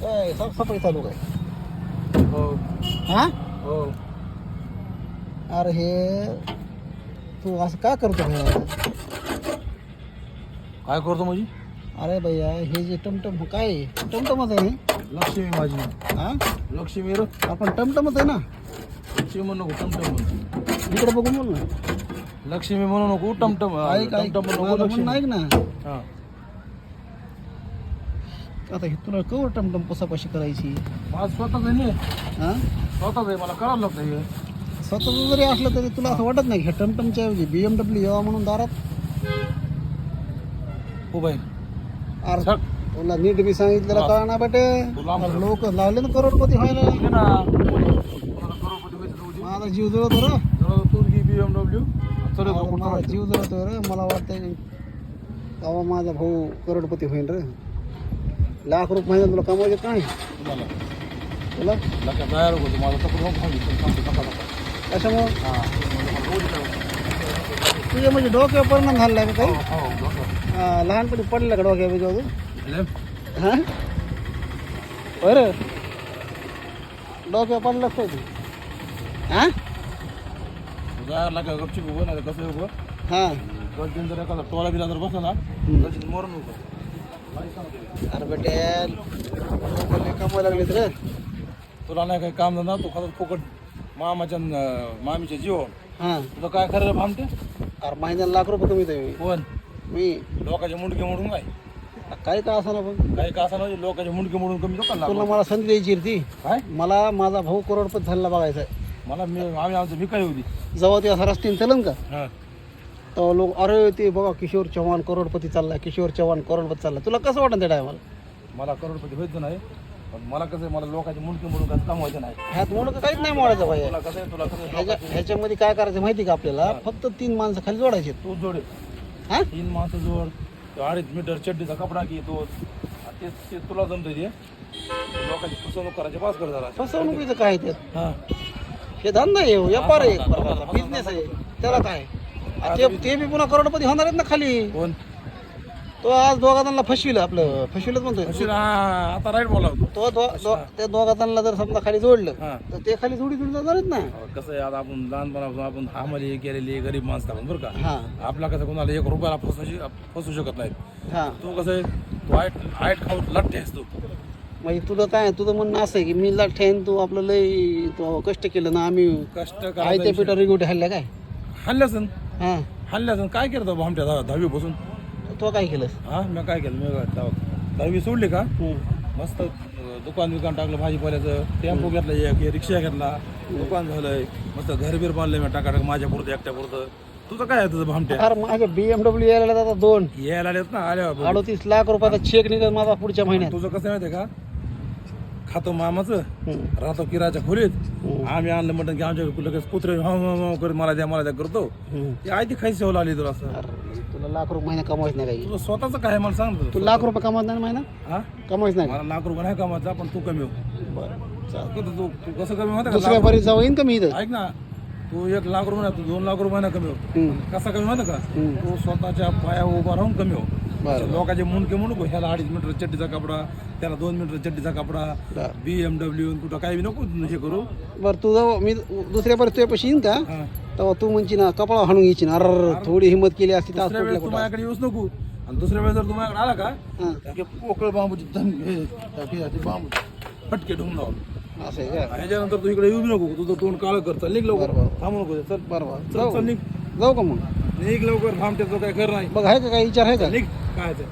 काय साफसफाई चालू काय हो हा हो अरे हे तू असं का करतो भैया काय करतो अरे भैया हे जे टमटम काय आहे? टमटमच आहे लक्ष्मी माझी हा लक्ष्मी र आपण टमटमच आहे ना लक्ष्मी म्हणू नको टमटम म्हण इकडे बघून बोल ना लक्ष्मी म्हणू नको टमटम ऐक ऐक टमटम म्हणू नको माझं लक्ष्मी ऐक ना हा आता हे तुला कवर टमटम पसापाशी करायची. माझं स्वतःच आहे नाही हा? स्वतःच आहे मला लागतं हे. स्वतःच जरी असलं तरी तुला असं वाटत नाही ह्या टमटमच्या ऐवजी बी एम डब्ल्यू यावा म्हणून दारात? हो बाई अरे सर तुला नीट मी सांगितलेलं कळा ना बेटे. तुला लोक लावले ना करोडपती व्हायला. ना. कोणाला करोडपती व्हायचं होती. माझा जीव जळत रे. जरा तू घे बी एम डब्ल्यू चल अरे माझा जीव जळतोय रे. मला वाटतंय तेव्हा माझा भाऊ करोडपती होईल रे. लाख रुपये महिन्यात तुला कमवायचे काय तुला? तयार होतो कशामुळं? हा मला. तुझ्या म्हणजे डोक्यावर परिणाम झाला का काही? हो, हो. हा, लहानपणी पडलं का डोक्या बिजो हॅलो? हा? बरं. डोक्यावर पडलं काय तू? हा? कसं उभं? हा. दोन तीन जर एखादा टोळा बिला जर बसला ना मरून सांगतो? अरे बेटे लोक लय कमवायला लागलेत रे तुला नाही काही काम धंदा तू खात फुकट मामाच्या न- मामीच्या जीव हा. तुला काय करायला भामटे? अरे महिन्याला लाख रुपये कमी मी. कोण? मी. लोकांचे मुंडके मोडून काय? काय का असं ना पण काही का असं नाही लोकांचे मुंडके मोडून कमी लोकांना तुला लागलं. मला संधी द्यायची ती. काय? मला माझा भाऊ करोडपती झालेला बघायचा आहे. मला मी आम्ही आमचं भिकारी होती. जेव्हा ते असा रस्त्याने चलन का? हा. लोक अरे ते बघा किशोर चव्हाण करोडपती चालला किशोर चव्हाण करोडपती चालला तुला कसं वाटतं त्या टायमाला मला करोडपती व्हायचं नाही पण मला कसं आहे, मला लोकांचे मुंडके मोडून काय कमवायचं नाही. ह्यात म्हणून काहीच नाही मोडायचं तुला कसं आहे तुला कसं आहे, ह्याच्या लोकांचे- ह्याच्यामध्ये काय करायचं माहिती का आपल्याला? फक्त तीन माणसं खाली जोडायचे तू जोडे. हा? तीन माणसं जोड. तो अडीच मीटर चड्डीचा कपडा की तो. ते ते तुला जमतं ते. लोकांची फसवणूक करायची पास कर जरा फसवणुकीचं काय त्यात? हा. हे धंदा आहे व्यापार आहे एक प्रकारचा बिझनेस आहे. त्याला काय? ते ते बी पुन्हा करोडपती होणार आहेत ना खाली. कोण? तो आज दोघा जणांना फसविलं आपलं. फसविलंच म्हणतोय. हा, आता राईट बोला तो दो- दो- त्या दोघा जणांना जर समजा खाली जोडलं हा. तर ते खाली जोडी जोडी जाणार आहेत ना. कसं आहे आता आपण लहानपणापासून आपण हामाली केलेली गरीब माणसं आपण बरं का? हा. आपला कसं कोणाला एक रुपयाला फसू फसू शकत नाही हा. तू कसं आहे तू आईट आईट खाऊन लठ्ठे आहेस तू म्हणजे तुझं काय तुझं म्हणणं असं आहे की मी ठेन तू आपलं लय तू कष्ट केलं ना आम्ही कष्ट आयत्या करायचं पिठावर रिगोटे हल्ल्या काय? हल्ल्यासन हा. हल्ल्यासन काय केलं भामट्या दहा दहावी बसून तो काय केलंस? हा मी काय केलं? मी दहा- दहावी सोडली का. मस्त अं, दुकान बिकान टाकलं भाजीपाल्याचं टेम्पो घेतला एक एक रिक्षा घेतला. दुकान झालंय. मस्त घरबीर बांधलंय मी टाका माझ्या पुरतं एकट्या पुरतं. तुझं काय आहे तुझं भामट्या अरे माझ्या बीएमडब्ल्यू यायला आता दोन. यायला आलेत ना आल्या अडोतीस लाख रुपयाचा चेक निघत माझा पुढच्या महिन्यात. तुझं कसं माहितीये का? खातो मामाचं. राहतो किराच्या खोलीत. आम्ही आणलं म्हणतात की आमच्या लगेच कुत्रे करत मला द्या मला द्या करतो. ती आयती खायची सेवा लागली तुला असं तुला लाख रुपये महिना कमवायच नाही काही तुझं स्वतःच काय मला सांग तू. लाख रुपये कमवत नाही महिना हा कमवायच नाही मला लाख रुपये नाही कमावचा पण तू कमी हो बरं. तू तू कसं कमी होतं दुसऱ्या बरीच जाऊ येईन का मी इथं ऐक ना तू एक लाख रुपये तू दोन लाख रुपये कमी हो हम्म. कसा कमी होतं का. तू स्वतःच्या पाया उभा राहून कमी हो बरं लोकांचे मुंडके म्हणू ह्याला अडीच मीटर चड्डीचा कपडा त्याला दोन मीटर चड्डीचा कपडा. बी एम डब्ल्यू कुठं काही नको हे करू. बरं तू जाऊ मी दुसऱ्या बरं तुझ्या पैसे येईन का? तेव्हा तू म्हणची ना कपडा हाणून घ्यायची ना. अरे थोडी हिंमत केली असती तास दुसऱ्या वेळेस तू कुठल्या माझ्याकडे येऊच नको. आणि दुसऱ्या वेळेस जर तू माझ्याकडे आला का पोकळ बांबूची बांबू फटके ढुंग लावून असं आहे का? ह्याच्यानंतर तू इकडे येऊ नको. तुझं तोंड काळं कर. निघ लवकर. थांबू नको. चल बरोबर चल निघ. जाऊ का मग? निघ लवकर काय कर नाही. बघ आहे का काही विचार आहे का? निघ काय ते.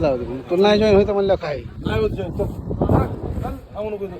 जाऊ दे तुला नाही जॉईन व्हायचं म्हणलं काय? काय होत चल. चल थांबू नको इथं.